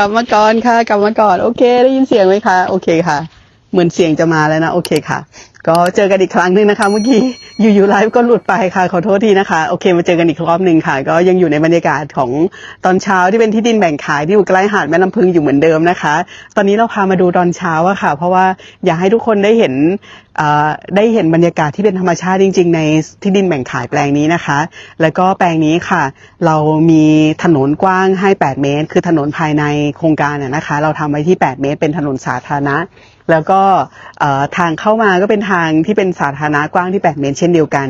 ลับมาก่อนค่ะ กลับมาก่อน โอเค ได้ยินเสียงไหมคะ โอเคค่ะ เหมือนเสียงจะมาแล้วนะ โอเคค่ะ ก็เจอกันอีกครั้งหนึ่งนะคะ เมื่อกี้อยู่ๆไลฟ์ก็หลุดไปค่ะขอโทษทีนะคะ โอเคมาเจอกันอีกรอบหนึ่งค่ะ ก็ยังอยู่ในบรรยากาศของตอนเช้าที่เป็นที่ดินแบ่งขายที่อยู่ใกล้หาดแม่ลำพึงอยู่เหมือนเดิมนะคะ ตอนนี้เราพามาดูตอนเช้าอะค่ะ เพราะว่าอยากให้ทุกคนได้เห็นได้เห็นบรรยากาศที่เป็นธรรมชาติจริง ๆ ในที่ดินแบ่งขายแปลงนี้นะคะ แล้วก็แปลงนี้ค่ะ เรามีถนนกว้างให้ 8 เมตร คือถนนภายในโครงการนะคะ เราทำไว้ที่ 8 เมตร เป็นถนนสาธารณะ แล้วก็ทางเข้ามาก็เป็นทางที่เป็นสาธารณะกว้างที่ 8 เมตรเช่นเดียวกัน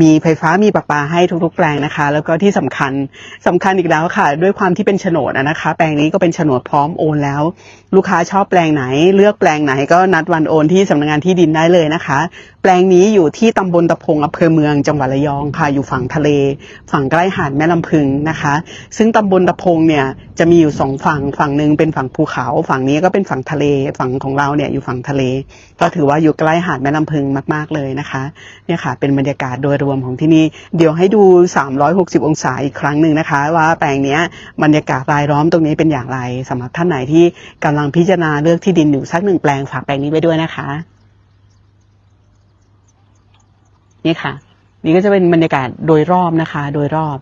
มีไฟฟ้ามีประปาให้ทุกๆ แปลงนะคะ แล้วก็ที่สำคัญสำคัญอีกแล้วค่ะ ด้วยความที่เป็นโฉนดนะคะ แปลงนี้ก็เป็นโฉนดพร้อมโอนแล้ว ลูกค้าชอบแปลงไหน เลือกแปลงไหนก็นัดวันโอนที่สำนักงานที่ดินได้เลยนะคะ แปลงนี้อยู่ที่ตำบลตะพงอำเภอเมืองจังหวัดระยองค่ะ อยู่ฝั่งทะเล ฝั่งใกล้หาดแม่ลำพึงนะคะ ซึ่งตำบลตะพงเนี่ยจะมีอยู่สองฝั่ง ฝั่งหนึ่งเป็นฝั่งภูเขา ฝั่งนี้ก็เป็นฝั่งทะเล ฝั่งของเราเนี่ยอยู่ฝั่งทะเล ก็ถือว่าอยู่ใกล้หาดแม่ลำพึงมาก ๆเลยนะคะ เนี่ยค่ะ เป็นบรรยากาศโดยรวมของที่นี่ เดี๋ยวให้ดู 360 องศาอีกครั้งหนึ่งนะคะ ว่าแปลงนี้บรรยากาศรายล้อมตรงนี้เป็นอย่างไรสำหรับท่านไหนที่กำลังพิจารณาเลือกที่ดินอยู่สักหนึ่งแปลงฝากแปลงนี้ไว้ด้วยนะคะ นี่ค่ะ นี่ก็จะเป็นบรรยากาศโดยรอบนะคะ โดยรอบ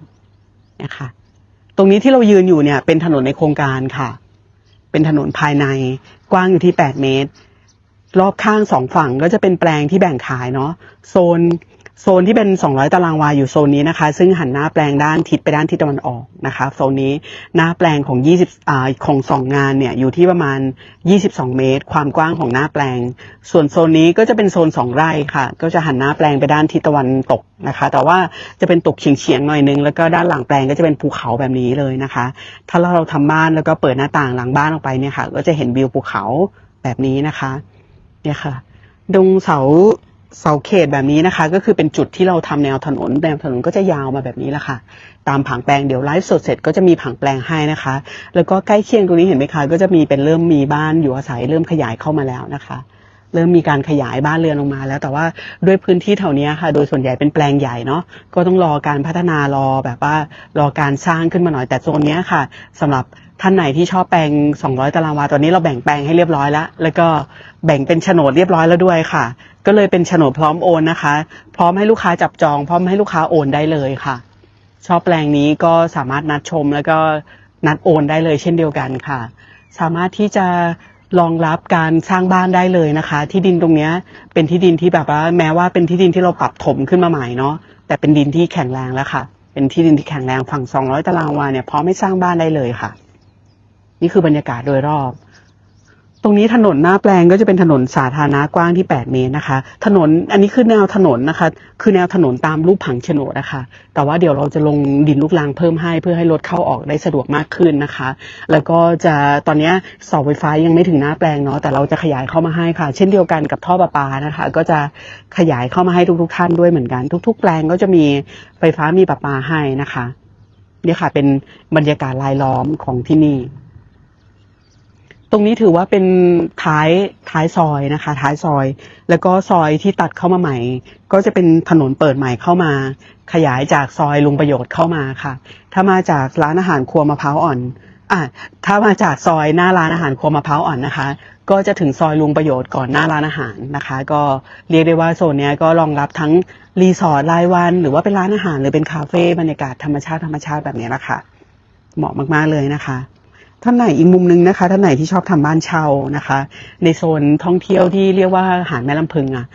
เนี่ยค่ะ ตรงนี้ที่เรายืนอยู่เนี่ย เป็นถนนในโครงการค่ะ เป็นถนนภายในกว้างอยู่ที่8เมตร รอบข้างสองฝั่งก็จะเป็นแปลงที่แบ่งขายเนาะโซน โซนที่เป็น 200 ตารางวาอยู่โซนนี้นะคะ ซึ่งหันหน้าแปลงด้านทิศไปด้านทิศตะวันออกนะคะโซนนี้หน้าแปลงของ 20อ่าของสองานเนี่ยอยู่ที่ประมาณ 22 เมตร ความกว้างของหน้าแปลง ส่วนโซนนี้ก็จะเป็นโซน 2 ไร่ค่ะ ก็จะหันหน้าแปลงไปด้านทิศตะวันตกนะคะ แต่ว่าจะเป็นตกเฉียงๆหน่อยนึงแล้วก็ด้านหลังแปลงก็จะเป็นภูเขาแบบนี้เลยนะคะ ถ้าเราทำบ้านแล้วก็เปิดหน้าต่างหลังบ้านออกไปเนี่ยค่ะ ก็จะเห็นวิวภูเขาแบบนี้นะคะเนี่ยค่ะตรงเสา เสาเขตแบบนี้นะคะ ก็คือเป็นจุดที่เราทำแนวถนนแนวถนนก็จะยาวมาแบบนี้แหละค่ะ ตามผังแปลงเดี๋ยวไลฟ์สดเสร็จก็จะมีผังแปลงให้นะคะ แล้วก็ใกล้เคียงตรงนี้เห็นไหมคะก็จะมีเป็นเริ่มมีบ้านอยู่อาศัยเริ่มขยายเข้ามาแล้วนะคะเริ่มมีการขยายบ้านเรือนลงมาแล้ว แต่ว่าด้วยพื้นที่แถวนี้ค่ะ โดยส่วนใหญ่เป็นแปลงใหญ่เนาะก็ต้องรอการพัฒนารอแบบว่ารอการสร้างขึ้นมาหน่อยแต่โซนนี้ค่ะสำหรับท่านไหนที่ชอบแปลง 200 ตารางวาตอนนี้เราแบ่งแปลงให้เรียบร้อยแล้ว แล้วก็แบ่งเป็นโฉนดเรียบร้อยแล้วด้วยค่ะ ก็เลยเป็นโฉนดพร้อมโอนนะคะ พร้อมให้ลูกค้าจับจอง พร้อมให้ลูกค้าโอนได้เลยค่ะ ชอบแปลงนี้ก็สามารถนัดชมแล้วก็นัดโอนได้เลยเช่นเดียวกันค่ะ สามารถที่จะรองรับการสร้างบ้านได้เลยนะคะ ที่ดินตรงเนี้ยเป็นที่ดินที่แบบว่า แม้ว่าเป็นที่ดินที่เราปรับถมขึ้นมาใหม่เนาะแต่เป็นดินที่แข็งแรงแล้วค่ะ เป็นที่ดินที่แข็งแรงฝั่ง 200 ตารางวาเนี่ยพร้อมให้สร้างบ้านได้เลยค่ะ นี่คือบรรยากาศโดยรอบ ตรงนี้ถนนหน้าแปลงก็จะเป็นถนนสาธารณะกว้างที่ 8 เมตรนะคะ ถนนอันนี้คือแนวถนนนะคะ คือแนวถนนตามรูปผังโฉนดนะคะ แต่ว่าเดี๋ยวเราจะลงดินลูกรังเพิ่มให้เพื่อให้รถเข้าออกได้สะดวกมากขึ้นนะคะ แล้วก็จะตอนนี้เสาไฟฟ้ายังไม่ถึงหน้าแปลงเนาะแต่เราจะขยายเข้ามาให้ค่ะ เช่นเดียวกันกับท่อประปานะคะ ก็จะขยายเข้ามาให้ทุก ๆ ท่านด้วยเหมือนกัน ทุก ๆ แปลงก็จะมีไฟฟ้ามีประปาให้นะคะเนี่ยค่ะเป็นบรรยากาศรายล้อมของที่นี่ ตรงนี้ถือว่าเป็นท้ายท้ายซอยนะคะ ท้ายซอย แล้วก็ซอยที่ตัดเข้ามาใหม่ ก็จะเป็นถนนเปิดใหม่เข้ามา ขยายจากซอยลุงประโยชน์เข้ามาค่ะ ถ้ามาจากร้านอาหารครัวมะพร้าวอ่อนอะถ้ามาจากซอยหน้าร้านอาหารครัวมะพร้าวอ่อนนะคะ ก็จะถึงซอยลุงประโยชน์ก่อนหน้าร้านอาหารนะคะ ก็เรียกได้ว่าโซนนี้ก็รองรับทั้งรีสอร์ทรายวัน หรือว่าเป็นร้านอาหารหรือเป็นคาเฟ่บรรยากาศธรรมชาติธรรมชาติแบบนี้ละค่ะ เหมาะมากๆเลยนะคะ ท่านไหนอีกมุมนึงนะคะ ท่านไหนที่ชอบทำบ้านเช่านะคะ ในโซนท่องเที่ยวที่เรียกว่าหาดแม่ลำพึงอะ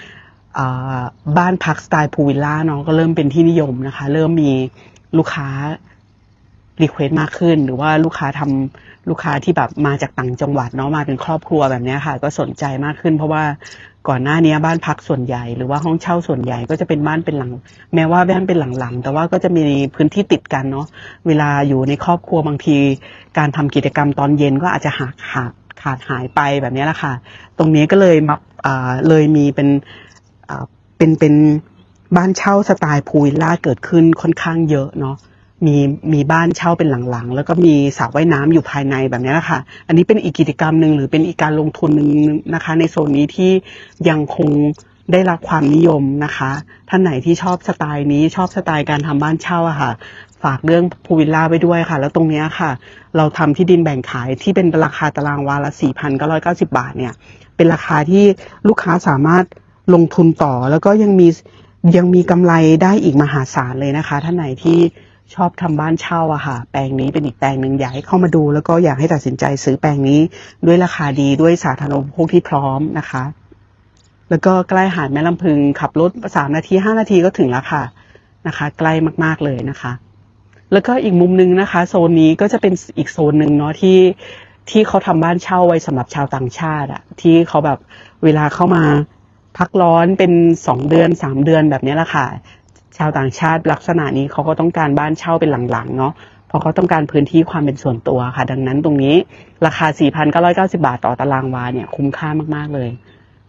อ่าบ้านพักสไตล์พูลวิลล่าเนาะก็เริ่มเป็นที่นิยมนะคะ เริ่มมีลูกค้า รีเควส์มากขึ้น หรือว่าลูกค้าทำลูกค้าที่แบบมาจากต่างจังหวัดเนาะมาเป็นครอบครัวแบบนี้ค่ะ ก็สนใจมากขึ้น เพราะว่าก่อนหน้านี้บ้านพักส่วนใหญ่ หรือว่าห้องเช่าส่วนใหญ่ก็จะเป็นบ้านเป็นหลัง แม้ว่าบ้านเป็นหลังๆแต่ว่าก็จะมีพื้นที่ติดกันเนาะเวลาอยู่ในครอบครัวบางที การทำกิจกรรมตอนเย็นก็อาจจะหักขาดขาดหายไปแบบนี้แหละค่ะ ตรงนี้ก็เลยมาอ่าเลยมีเป็นอ่าเป็นเป็นบ้านเช่าสไตล์พูลล่าเกิดขึ้นค่อนข้างเยอะเนาะ มีมีบ้านเช่าเป็นหลังๆ แล้วก็มีสระว่ายน้ำอยู่ภายในแบบนี้แหละค่ะอันนี้เป็นอีกกิจกรรมหนึ่งหรือเป็นอีกการลงทุนหนึ่งนะคะ ในโซนนี้ที่ยังคงได้รับความนิยมนะคะ ท่านไหนที่ชอบสไตล์นี้ชอบสไตล์การทำบ้านเช่าอะค่ะ ฝากเรื่องพูวิลล่าไปด้วยค่ะ แล้วตรงนี้ค่ะ เราทำที่ดินแบ่งขายที่เป็นราคาตารางวาละ 4,990 บาทเนี่ย เป็นราคาที่ลูกค้าสามารถลงทุนต่อแล้วก็ยังมียังมีกำไรได้อีกมหาศาลเลยนะคะ ท่านไหนที่ ชอบทำบ้านเช่าอะค่ะ แปลงนี้เป็นอีกแปลงหนึ่งอยากให้เข้ามาดู แล้วก็อยากให้ตัดสินใจซื้อแปลงนี้ด้วยราคาดีด้วยสาธารณูปโภคที่พร้อมนะคะ แล้วก็ใกล้หาดแม่ลำพึงขับรถสามนาทีห้านาทีก็ถึงแล้วค่ะนะคะ ใกล้มากๆเลยนะคะ แล้วก็อีกมุมหนึงนะคะ โซนนี้ก็จะเป็นอีกโซนหนึ่งเนาะที่ที่เขาทำบ้านเช่าไว้สำหรับชาวต่างชาติอะที่เขาแบบเวลาเข้ามาพักร้อนเป็นสองเดือนสามเดือนแบบนี้แหละค่ะ ชาวต่างชาติลักษณะนี้เขาก็ต้องการบ้านเช่าเป็นหลังๆเนาะเพราะเขาต้องการพื้นที่ความเป็นส่วนตัวค่ะ ดังนั้นตรงนี้ราคา 4,990 บาทต่อตารางวาเนี่ยคุ้มค่ามากๆเลย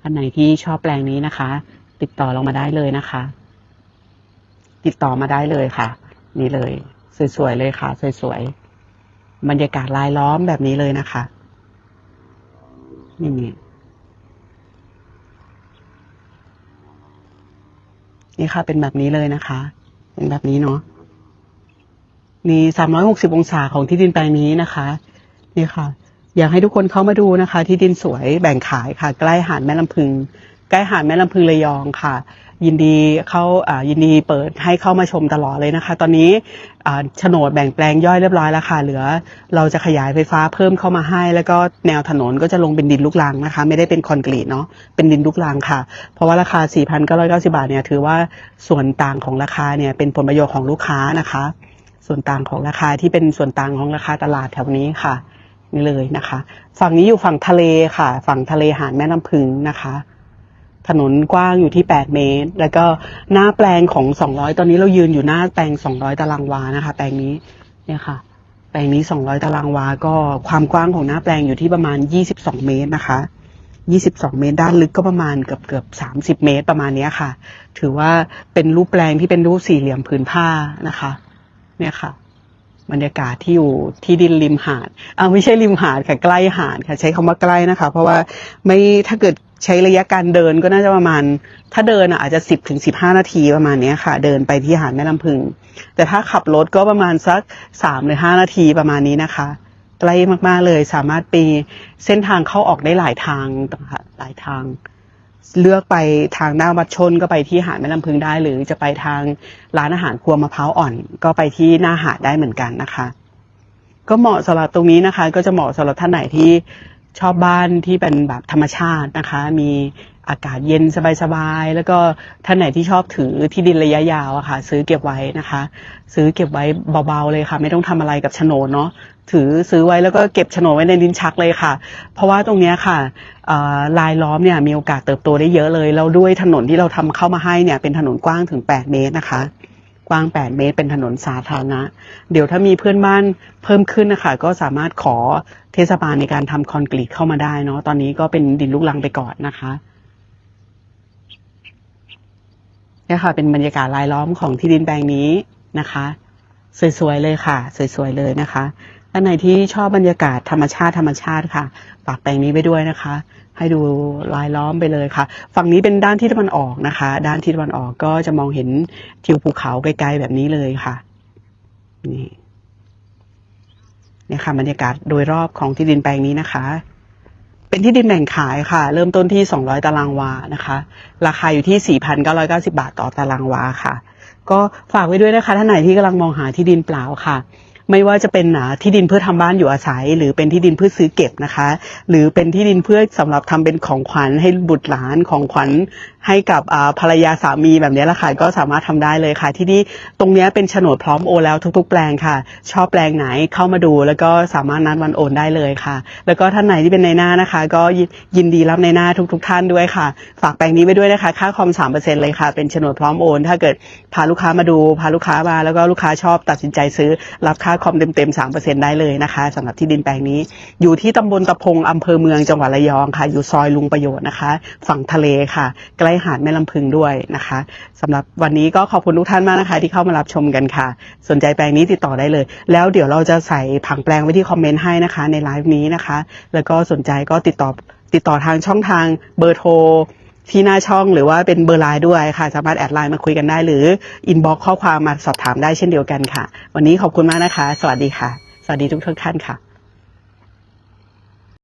อันไหนที่ชอบแปลงนี้นะคะ ติดต่อเรามาได้เลยนะคะ ติดต่อมาได้เลยค่ะ นี่เลย สวยๆเลยค่ะ สวยๆบรรยากาศรายล้อมแบบนี้เลยนะคะนี่ นี่ค่ะ เป็นแบบนี้เลยนะคะ เป็นแบบนี้เนาะนี่สามร้อยหกสิบองศาของที่ดินแปลงนี้นะคะ นี่ค่ะ อยากให้ทุกคนเข้ามาดูนะคะ ที่ดินสวยแบ่งขายค่ะ ใกล้หาดแม่ลำพึง ใกล้หาดแม่ลำพึงระยองค่ะ ยินดีเข้าอ่ายินดีเปิดให้เข้ามาชมตลอดเลยนะคะ ตอนนี้โฉนดแบ่งแปลงย่อยเรียบร้อยแล้วค่ะ เหลือเราจะขยายไฟฟ้าเพิ่มเข้ามาให้ แล้วก็แนวถนนก็จะลงเป็นดินลูกรังนะคะ ไม่ได้เป็นคอนกรีตเนาะเป็นดินลูกรังค่ะ เพราะว่าราคา 4,990 บาทเนี่ยถือว่าส่วนต่างของราคาเนี่ยเป็นผลประโยชน์ของลูกค้านะคะ ส่วนต่างของราคาที่เป็นส่วนต่างของราคาตลาดแถวนี้ค่ะนี่เลยนะคะ ฝั่งนี้อยู่ฝั่งทะเลค่ะ ฝั่งทะเลหาดแม่น้ำพึงนะคะ ถนนกว้างอยู่ที่ 8 เมตร แล้วก็หน้าแปลงของ 200 ตอนนี้เรายืนอยู่หน้าแปลง 200 ตารางวานะคะ แปลงนี้เนี่ยค่ะ แปลงนี้ 200 ตารางวา ก็ความกว้างของหน้าแปลงอยู่ที่ประมาณ 22 เมตรนะคะ 22 เมตร ด้านลึกก็ประมาณเกือบเกือบ30 เมตรประมาณนี้ค่ะ ถือว่าเป็นรูปแปลงที่เป็นรูปสี่เหลี่ยมผืนผ้านะคะ เนี่ยค่ะ บรรยากาศที่อยู่ที่ดินริมหาดอ่าไม่ใช่ริมหาดค่ะใกล้หาดค่ะ ใช้คำว่าใกล้นะคะ เพราะว่าไม่ถ้าเกิด ใช้ระยะการเดินก็น่าจะประมาณ ถ้าเดินอาจจะสิบถึงสิบห้านาทีประมาณเนี้ยค่ะ เดินไปที่หาดแม่ลำพึง แต่ถ้าขับรถก็ประมาณสักสามหรือห้านาทีประมาณนี้นะคะใกล้มากๆเลยสามารถปีเส้นทางเข้าออกได้หลายทางค่ะหลายทาง เลือกไปทางหน้าวัดชนก็ไปที่หาดแม่ลำพึงได้ หรือจะไปทางร้านอาหารครัวมะพร้าวอ่อน ก็ไปที่หน้าหาดได้เหมือนกันนะคะ ก็เหมาะสำหรับตรงนี้นะคะ ก็จะเหมาะสำหรับท่านไหนที่ ชอบบ้านที่เป็นแบบธรรมชาตินะคะ มีอากาศเย็นสบายๆ แล้วก็ท่านไหนที่ชอบถือที่ดินระยะยาวอะค่ะ ซื้อเก็บไว้นะคะ ซื้อเก็บไว้เบาๆเลยค่ะ ไม่ต้องทำอะไรกับโฉนดเนาะถือซื้อไว้แล้วก็เก็บโฉนดไว้ในลิ้นชักเลยค่ะ เพราะว่าตรงเนี้ยค่ะเอ่อลายล้อมเนี่ยมีโอกาสเติบโตได้เยอะเลย แล้วด้วยถนนที่เราทำเข้ามาให้เนี่ยเป็นถนนกว้างถึง 8 เมตรนะคะ กว้าง 8 เมตร เป็นถนนสาธารณะ เดี๋ยวถ้ามีเพื่อนบ้านเพิ่มขึ้นนะคะ ก็สามารถขอเทศบาลในการทำคอนกรีตเข้ามาได้เนาะ ตอนนี้ก็เป็นดินลูกลังไปก่อนนะคะนี่ค่ะ เป็นบรรยากาศรายล้อมของที่ดินแปลงนี้นะคะ สวยๆเลยค่ะ สวยๆเลยนะคะ ท่านไหนที่ชอบบรรยากาศธรรมชาติธรรมชาติค่ะฝากแปลงนี้ไปด้วยนะคะ ให้ดูรายล้อมไปเลยค่ะ ฝั่งนี้เป็นด้านที่ตะวันออกนะคะ ด้านที่ตะวันออกก็จะมองเห็นทิวภูเขาไกลๆแบบนี้เลยค่ะ นี่เนี่ยค่ะบรรยากาศโดยรอบของที่ดินแปลงนี้นะคะ เป็นที่ดินแบ่งขายค่ะ เริ่มต้นที่ 200 ตารางวานะคะ ราคาอยู่ที่ 4,990 บาทต่อตารางวาค่ะ ก็ฝากไว้ด้วยนะคะท่านไหนที่กำลังมองหาที่ดินเปล่าค่ะ ไม่ว่าจะเป็นหนาที่ดินเพื่อทำบ้านอยู่อาศัย หรือเป็นที่ดินเพื่อซื้อเก็บนะคะ หรือเป็นที่ดินเพื่อสำหรับทำเป็นของขวัญให้บุตรหลานของขวัญ ให้กับภรรยาสามีแบบนี้แหละค่ะก็สามารถทำได้เลยค่ะ ที่นี่ตรงนี้เป็นโฉนดพร้อมโอนแล้วทุก ๆ แปลงค่ะ ชอบแปลงไหนเข้ามาดู แล้วก็สามารถนัดวันโอนได้เลยค่ะ แล้วก็ท่านไหนที่เป็นในหน้านะคะ ก็ยินดีรับในหน้าทุก ๆ ท่านด้วยค่ะ ฝากแปลงนี้ไว้ด้วยนะคะ ค่าคอมสามเปอร์เซ็นต์เลยค่ะ เป็นโฉนดพร้อมโอน ถ้าเกิดพาลูกค้ามาดู พาลูกค้ามาแล้วก็ลูกค้าชอบตัดสินใจซื้อรับค่าคอมเต็มๆสามเปอร์เซ็นต์ได้เลยนะคะสำหรับที่ดินแปลงนี้ อยู่ที่ตำบลตะพงอำเภอเมืองจังหวัดระยองค่ะ อยู่ซอยลุงประโยชน์นะคะ ฝั่งทะเลค่ะ ใกล้หาดแม่ลำพึงด้วยนะคะสำหรับวันนี้ก็ขอบคุณทุกท่านมากนะคะ ที่เข้ามารับชมกันค่ะ สนใจแปลงนี้ติดต่อได้เลย แล้วเดี๋ยวเราจะใส่ผังแปลงไว้ที่คอมเมนต์ให้นะคะ ในไลฟ์นี้นะคะ แล้วก็สนใจก็ติดต่อติดต่อทางช่องทางเบอร์โทรที่หน้าช่องหรือว่าเป็นเบอร์ไลน์ด้วยค่ะ สามารถแอดไลน์มาคุยกันได้ หรืออินบ็อกข้อความมาสอบถามได้เช่นเดียวกันค่ะ วันนี้ขอบคุณมากนะคะ สวัสดีค่ะ สวัสดีทุกท่านค่ะ